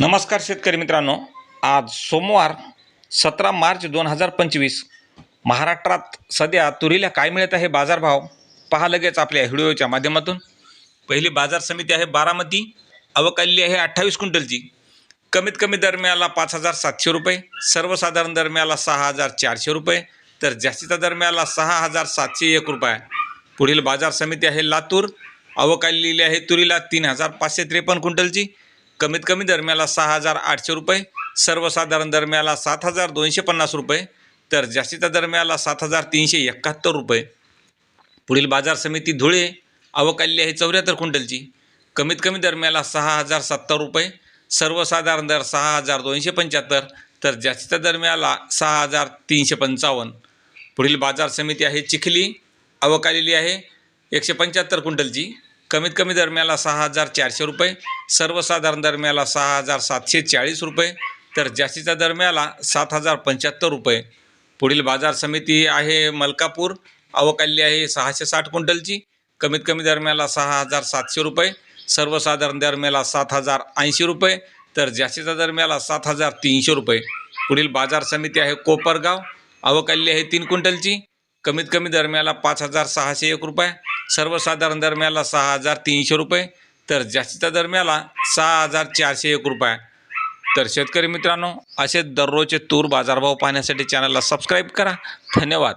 नमस्कार शेतकरी मित्रांनो. आज सोमवार सतरा मार्च दोन हजार पंचवीस. महाराष्ट्रात सध्या तुरीला काय मिळत आहे बाजारभाव? पहा लगेच आपल्या व्हिडिओच्या माध्यमातून. पहिली बाजार समिती आहे बारामती. अवकाली आहे अठ्ठावीस क्विंटलची. कमीत कमी दरम्याला पाच हजार सातशे रुपये सर्वसाधारण दरम्याला सहा हजार चारशे रुपये तर जास्तीचा दरम्याला सहा हजार सातशे एक रुपये. पुढील बाजार समिती आहे लातूर. अवकालेली आहे तुरीला तीन हजार पाचशे त्रेपन्न क्विंटलची. कमीत कमी दरम्याला सहा हजार आठशे रुपये सर्वसाधारण दरम्याला सात हजार दोनशे पन्नास रुपये तर जास्तीच्या दरम्याला सात हजार तीनशे एकाहत्तर रुपये. पुढील बाजार समिती धुळे अवकाली आहे चौऱ्याहत्तर क्विंटलची. कमीत कमी दरम्याला सहा हजार सत्तर रुपये सर्वसाधारण दर सहा हजार दोनशे पंच्याहत्तर तर जास्तीच्या दरम्याला सहा हजार तीनशे पंचावन्न. पुढील बाजार समिती आहे चिखली अवकालेली आहे एकशे पंच्याहत्तर क्विंटलची. कमीत कमी दरम्याला सहा हजार चारशे रुपये सर्वसाधारण दरम्याला सहा हजार सातशे चाळीस रुपये तर जास्तीच्या दरम्याला सात हजार पंच्याहत्तर रुपये. पुढील बाजार समिती आहे मलकापूर अवकाली आहे सहाशे साठ क्विंटलची. कमीत कमी दरम्याला सहा हजार सातशे रुपये सर्वसाधारण दरम्याला सात हजार ऐंशी रुपये तर जास्तीच्या दरम्याला सात हजार तीनशे रुपये. पुढील बाजार समिती आहे कोपरगाव अवकाली आहे तीन क्विंटलची. कमीत कमी दरम्याला पाच हजार सहाशे एक रुपये सर्वसाधारण दरम्याला सहा हजार तीनशे रुपये तर जास्तीच्या दरम्याला सहा हजार चारशे एक रुपये. तर शेतकरी मित्रांनो असे दररोजचे तूर बाजारभाव पाहण्यासाठी चॅनलला सबस्क्राईब करा. धन्यवाद.